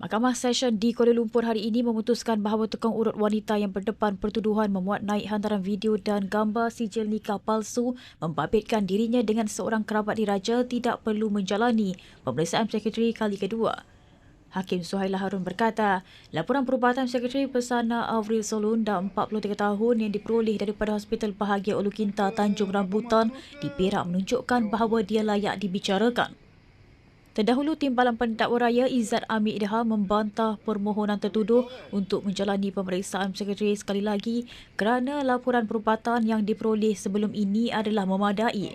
Mahkamah Session di Kuala Lumpur hari ini memutuskan bahawa tukang urut wanita yang berdepan pertuduhan memuat naik hantaran video dan gambar sijil nikah palsu membabitkan dirinya dengan seorang kerabat diraja tidak perlu menjalani pemeriksaan sekretari kali kedua. Hakim Suhaila Harun berkata, laporan perubatan Sekretari Pesana Avril Solunda 43 tahun yang diperoleh daripada Hospital Bahagia Ulu Kinta Tanjung Rambutan di Perak menunjukkan bahawa dia layak dibicarakan. Terdahulu Timbalan Pendakwa Raya Izzat Amir Idha membantah permohonan tertuduh untuk menjalani pemeriksaan sekretari sekali lagi kerana laporan perubatan yang diperoleh sebelum ini adalah memadai.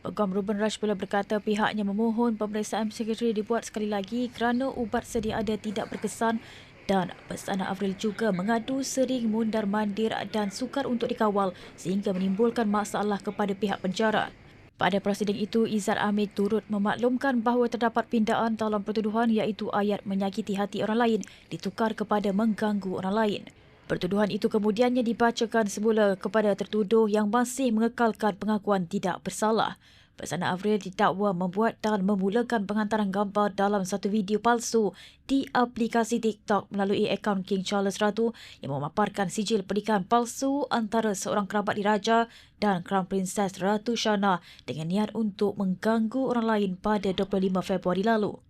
Peguam Ruben Raj pula berkata pihaknya memohon pemeriksaan sekretari dibuat sekali lagi kerana ubat sedia ada tidak berkesan dan Pesana Avril juga mengadu sering mundar mandir dan sukar untuk dikawal sehingga menimbulkan masalah kepada pihak penjara. Pada prosiding itu, Izzat Amir turut memaklumkan bahawa terdapat pindaan dalam pertuduhan iaitu ayat menyakiti hati orang lain ditukar kepada mengganggu orang lain. Pertuduhan itu kemudiannya dibacakan semula kepada tertuduh yang masih mengekalkan pengakuan tidak bersalah. Pesana Avril didakwa membuat dan memulakan penghantaran gambar dalam satu video palsu di aplikasi TikTok melalui akaun King Charles Ratu yang memaparkan sijil pernikahan palsu antara seorang kerabat diraja dan Crown Princess Ratu Shana dengan niat untuk mengganggu orang lain pada 25 Februari lalu.